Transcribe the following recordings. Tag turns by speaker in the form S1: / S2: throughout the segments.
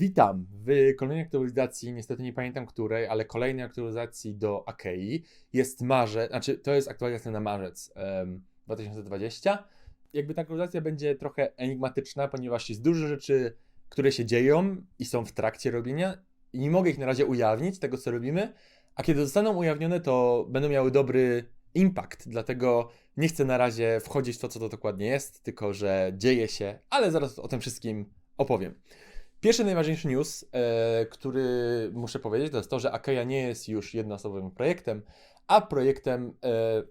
S1: Witam w kolejnej aktualizacji, niestety nie pamiętam której, ale kolejnej aktualizacji do Akei. Jest marzec, znaczy to jest aktualizacja na marzec em, 2020. Jakby ta aktualizacja będzie trochę enigmatyczna, ponieważ jest dużo rzeczy, które się dzieją i są w trakcie robienia i nie mogę ich na razie ujawnić, tego co robimy, a kiedy zostaną ujawnione, to będą miały dobry impact, dlatego nie chcę na razie wchodzić w to, co to dokładnie jest, tylko że dzieje się, ale zaraz o tym wszystkim opowiem. Pierwszy najważniejszy news, e, który muszę powiedzieć, to jest to, że Akeja nie jest już jednoosobowym projektem, a projektem e,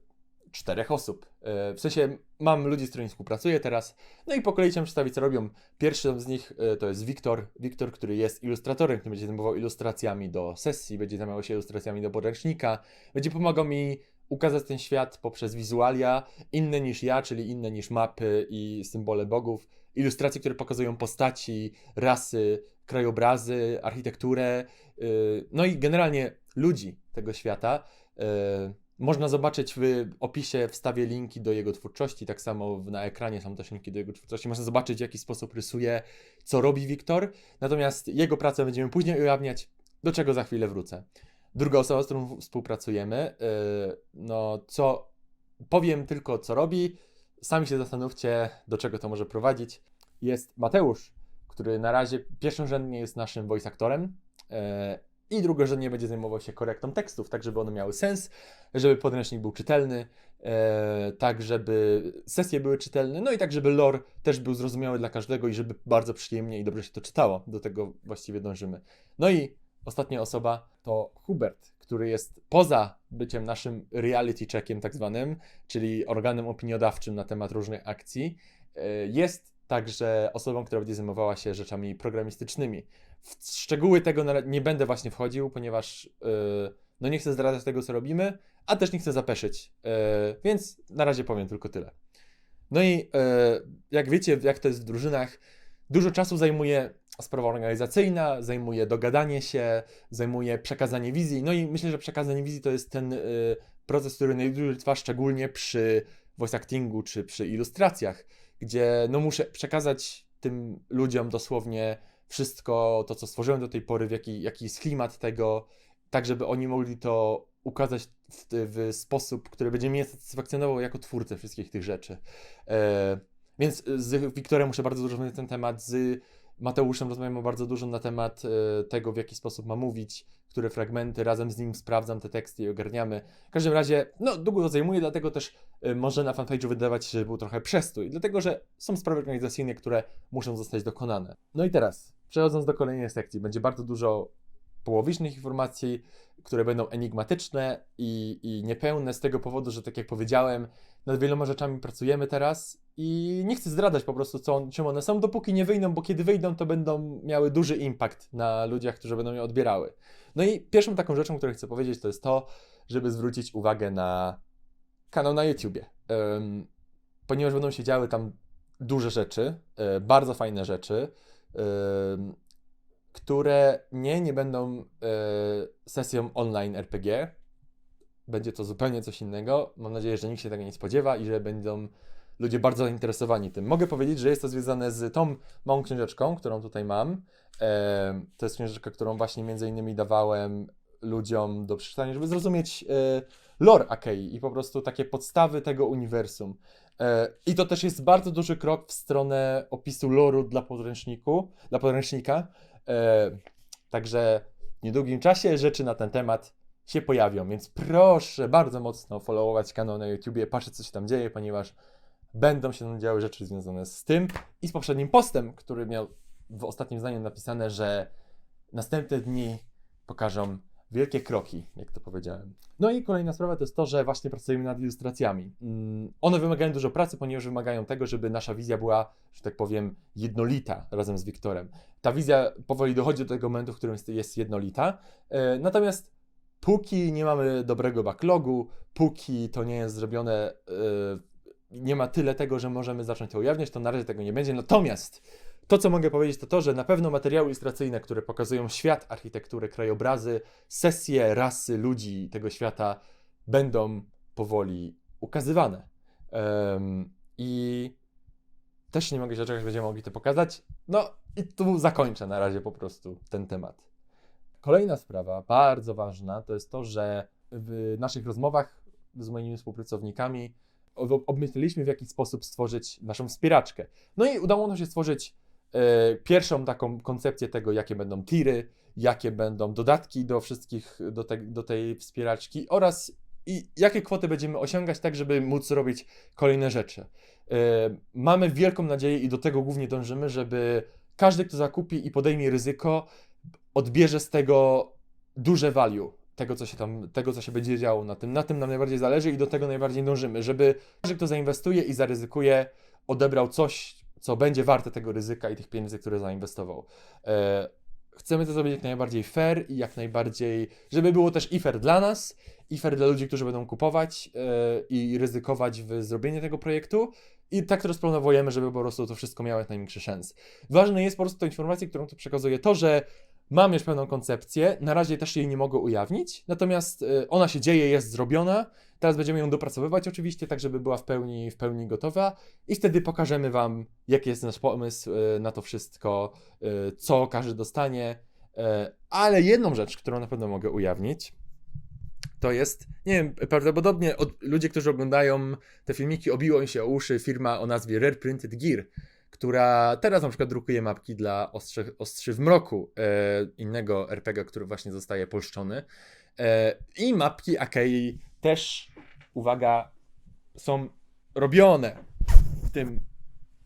S1: czterech osób. E, w sensie mam ludzi, z którymi współpracuję teraz, no i po kolei chciałem przedstawić, co robią. Pierwszy z nich e, to jest Wiktor, Wiktor, który jest ilustratorem, który będzie zajmował ilustracjami do sesji, będzie zajmował się ilustracjami do podręcznika, będzie pomagał mi ukazać ten świat poprzez wizualia, inne niż ja, czyli inne niż mapy i symbole bogów, ilustracje, które pokazują postaci, rasy, krajobrazy, architekturę, yy, no i generalnie ludzi tego świata. Yy, Można zobaczyć w opisie, wstawię linki do jego twórczości, tak samo na ekranie są też linki do jego twórczości. Można zobaczyć, w jaki sposób rysuje, co robi Wiktor. Natomiast jego pracę będziemy później ujawniać, do czego za chwilę wrócę. Druga osoba, z którą współpracujemy, yy, no co powiem tylko, co robi. Sami się zastanówcie, do czego to może prowadzić. Jest Mateusz, który na razie pierwszorzędnie jest naszym voice aktorem. Yy, i drugorzędnie będzie zajmował się korektą tekstów, tak żeby one miały sens, żeby podręcznik był czytelny, e, tak żeby sesje były czytelne, no i tak żeby lore też był zrozumiały dla każdego i żeby bardzo przyjemnie i dobrze się to czytało. Do tego właściwie dążymy. No i ostatnia osoba to Hubert, który jest poza byciem naszym reality checkiem tak zwanym, czyli organem opiniodawczym na temat różnych akcji. E, jest także osobą, która będzie zajmowała się rzeczami programistycznymi. W szczegóły tego nie będę właśnie wchodził, ponieważ yy, no nie chcę zdradzać tego, co robimy, a też nie chcę zapeszyć, yy, więc na razie powiem tylko tyle. No i jak wiecie, jak to jest w drużynach, dużo czasu zajmuje sprawa organizacyjna, zajmuje dogadanie się, zajmuje przekazanie wizji. No i myślę, że przekazanie wizji to jest ten yy, proces, który najdłużej trwa, szczególnie przy voice actingu czy przy ilustracjach, gdzie no muszę przekazać tym ludziom dosłownie wszystko to, co stworzyłem do tej pory, w jaki, jaki jest klimat tego, tak żeby oni mogli to ukazać w, w sposób, który będzie mnie satysfakcjonował jako twórcę wszystkich tych rzeczy. E, więc z Wiktorem muszę bardzo dużo na ten temat, z Mateuszem rozmawiamy bardzo dużo na temat e, tego, w jaki sposób ma mówić, które fragmenty, razem z nim sprawdzam te teksty i ogarniamy. W każdym razie, no, długo to zajmuje, dlatego też e, może na fanpage'u wydawać się, że był trochę przestój, dlatego że są sprawy organizacyjne, które muszą zostać dokonane. No i teraz, przechodząc do kolejnej sekcji, będzie bardzo dużo połowicznych informacji, które będą enigmatyczne i, i niepełne z tego powodu, że tak jak powiedziałem, nad wieloma rzeczami pracujemy teraz i nie chcę zdradzać po prostu, co, czym one są, dopóki nie wyjdą, bo kiedy wyjdą, to będą miały duży impact na ludziach, którzy będą je odbierały. No i pierwszą taką rzeczą, którą chcę powiedzieć, to jest to, żeby zwrócić uwagę na kanał na YouTubie. Ym, ponieważ będą się działy tam duże rzeczy, y, bardzo fajne rzeczy, ym, które nie, nie będą y, sesją online RPG. Będzie to zupełnie coś innego. Mam nadzieję, że nikt się tego nie spodziewa i że będą ludzie bardzo zainteresowani tym. Mogę powiedzieć, że jest to związane z tą małą książeczką, którą tutaj mam. E, to jest książeczka, którą właśnie między innymi dawałem ludziom do przeczytania, żeby zrozumieć e, lore Akei i po prostu takie podstawy tego uniwersum. E, I to też jest bardzo duży krok w stronę opisu loru dla podręczniku, dla podręcznika. E, także w niedługim czasie rzeczy na ten temat się pojawią, więc proszę bardzo mocno followować kanał na YouTubie, patrzeć co się tam dzieje, ponieważ będą się działy rzeczy związane z tym i z poprzednim postem, który miał w ostatnim zdaniu napisane, że następne dni pokażą wielkie kroki, jak to powiedziałem. No i kolejna sprawa to jest to, że właśnie pracujemy nad ilustracjami. Mm, One wymagają dużo pracy, ponieważ wymagają tego, żeby nasza wizja była, że tak powiem, jednolita razem z Wiktorem. Ta wizja powoli dochodzi do tego momentu, w którym jest- jest jednolita. E, Natomiast póki nie mamy dobrego backlogu, póki to nie jest zrobione, e, nie ma tyle tego, że możemy zacząć to ujawniać, to na razie tego nie będzie. Natomiast to, co mogę powiedzieć, to to, że na pewno materiały ilustracyjne, które pokazują świat, architekturę, krajobrazy, sesje, rasy, ludzi tego świata będą powoli ukazywane. Em, I też nie mogę się doczekać, będziemy mogli to pokazać. No i tu zakończę na razie po prostu ten temat. Kolejna sprawa, bardzo ważna, to jest to, że w naszych rozmowach z moimi współpracownikami obmyśliliśmy w jaki sposób stworzyć naszą wspieraczkę. No i udało nam się stworzyć e, pierwszą taką koncepcję tego, jakie będą tiry, jakie będą dodatki do wszystkich, do, te, do tej wspieraczki oraz i jakie kwoty będziemy osiągać, tak żeby móc robić kolejne rzeczy. E, mamy wielką nadzieję i do tego głównie dążymy, żeby każdy, kto zakupi i podejmie ryzyko, odbierze z tego duże value, tego co się tam, tego co się będzie działo na tym. Na tym nam najbardziej zależy i do tego najbardziej dążymy, żeby każdy, kto zainwestuje i zaryzykuje, odebrał coś, co będzie warte tego ryzyka i tych pieniędzy, które zainwestował. E, chcemy to zrobić jak najbardziej fair i jak najbardziej, żeby było też i fair dla nas, i fair dla ludzi, którzy będą kupować e, i ryzykować w zrobienie tego projektu. I tak to rozplanowujemy, żeby po prostu to wszystko miało jak najmniejszy szans. Ważne jest po prostu ta informacja, którą tu przekazuję, to, że mam już pewną koncepcję, na razie też jej nie mogę ujawnić, natomiast e, ona się dzieje, jest zrobiona. Teraz będziemy ją dopracowywać oczywiście, tak żeby była w pełni, w pełni gotowa i wtedy pokażemy Wam, jaki jest nasz pomysł e, na to wszystko, e, co każdy dostanie. E, Ale jedną rzecz, którą na pewno mogę ujawnić, to jest, nie wiem, prawdopodobnie od, ludzie, którzy oglądają te filmiki, obiło im się o uszy firma o nazwie Rare Printed Gear, która teraz na przykład drukuje mapki dla Ostrzy, Ostrzy w Mroku, e, innego RPG, który właśnie zostaje polszczony. E, I mapki Akei też, uwaga, są robione w tym,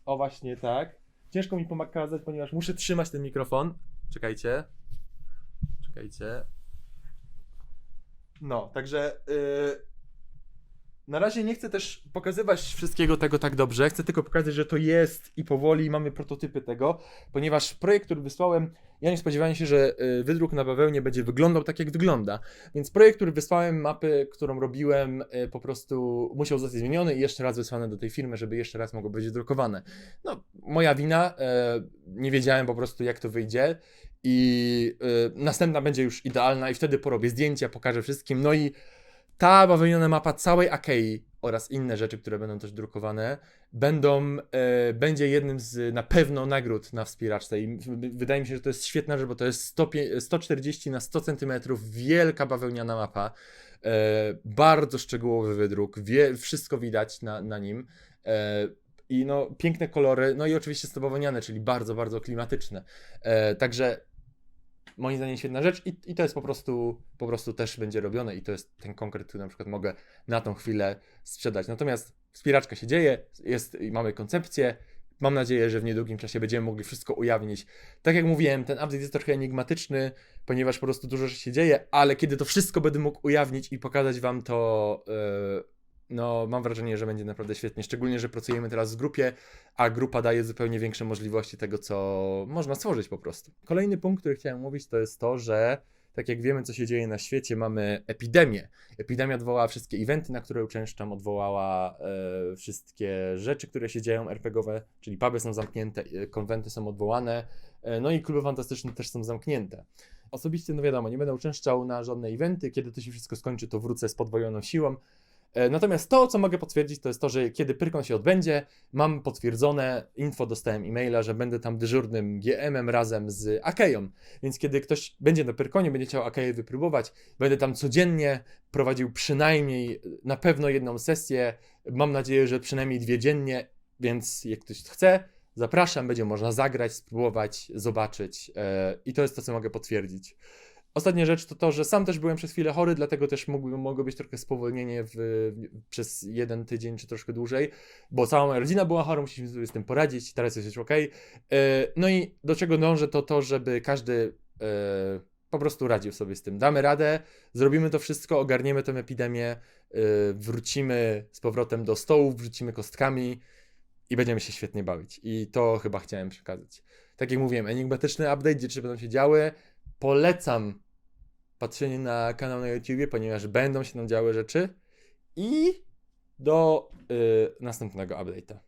S1: o właśnie tak. Ciężko mi pokazać, ponieważ muszę trzymać ten mikrofon. Czekajcie. Czekajcie. No, także yy, na razie nie chcę też pokazywać wszystkiego tego tak dobrze. Chcę tylko pokazać, że to jest i powoli mamy prototypy tego, ponieważ projekt, który wysłałem, ja nie spodziewałem się, że yy, wydruk na bawełnie będzie wyglądał tak, jak wygląda. Więc projekt, który wysłałem, mapy, którą robiłem, yy, po prostu musiał zostać zmieniony i jeszcze raz wysłany do tej firmy, żeby jeszcze raz mogło być drukowane. No, moja wina, yy, nie wiedziałem po prostu, jak to wyjdzie i y, następna będzie już idealna i wtedy porobię zdjęcia, pokażę wszystkim. No i ta bawełniana mapa całej Akei oraz inne rzeczy, które będą też drukowane, będą, y, będzie jednym z na pewno nagród na wspieraczce i wydaje mi się, że to jest świetna rzecz, bo to jest 100, 140 na 100 cm wielka bawełniana mapa, y, bardzo szczegółowy wydruk, wie, wszystko widać na, na nim. y, I no, piękne kolory, no i oczywiście stopowaniane, czyli bardzo, bardzo klimatyczne. E, także moim zdaniem świetna rzecz i, i to jest po prostu, po prostu też będzie robione i to jest ten konkret, który na przykład mogę na tą chwilę sprzedać. Natomiast wspieraczka się dzieje, jest, mamy koncepcję, mam nadzieję, że w niedługim czasie będziemy mogli wszystko ujawnić. Tak jak mówiłem, ten update jest trochę enigmatyczny, ponieważ po prostu dużo rzeczy się dzieje, ale kiedy to wszystko będę mógł ujawnić i pokazać Wam to, e, no mam wrażenie, że będzie naprawdę świetnie, szczególnie, że pracujemy teraz w grupie, a grupa daje zupełnie większe możliwości tego, co można stworzyć po prostu. Kolejny punkt, który chciałem mówić, to jest to, że tak jak wiemy, co się dzieje na świecie, mamy epidemię. Epidemia odwołała wszystkie eventy, na które uczęszczam, odwołała e, wszystkie rzeczy, które się dzieją RPGowe, czyli puby są zamknięte, e, konwenty są odwołane, e, no i kluby fantastyczne też są zamknięte. Osobiście, no wiadomo, nie będę uczęszczał na żadne eventy, kiedy to się wszystko skończy, to wrócę z podwojoną siłą. E, Natomiast to, co mogę potwierdzić, to jest to, że kiedy Pyrkon się odbędzie, mam potwierdzone info, dostałem e-maila, że będę tam dyżurnym GM-em razem z Akeją. Więc kiedy ktoś będzie na Pyrkonie, będzie chciał Akeję wypróbować, będę tam codziennie prowadził przynajmniej na pewno jedną sesję. Mam nadzieję, że przynajmniej dwie dziennie, więc jak ktoś chce, zapraszam, będzie można zagrać, spróbować, zobaczyć. e, I to jest to, co mogę potwierdzić. Ostatnia rzecz to to, że sam też byłem przez chwilę chory, dlatego też mogło być trochę spowolnienie w, w, przez jeden tydzień czy troszkę dłużej, bo cała moja rodzina była chora, musieliśmy sobie z tym poradzić, teraz jest już ok. No i do czego dążę, to to, żeby każdy e, po prostu radził sobie z tym. Damy radę, zrobimy to wszystko, ogarniemy tę epidemię, e, wrócimy z powrotem do stołów, wrzucimy kostkami i będziemy się świetnie bawić. I to chyba chciałem przekazać. Tak jak mówiłem, enigmatyczny update, gdzie rzeczy będą się działy. Polecam patrzenie na kanał na YouTubie, ponieważ będą się tam działy rzeczy. I do y, następnego update'a.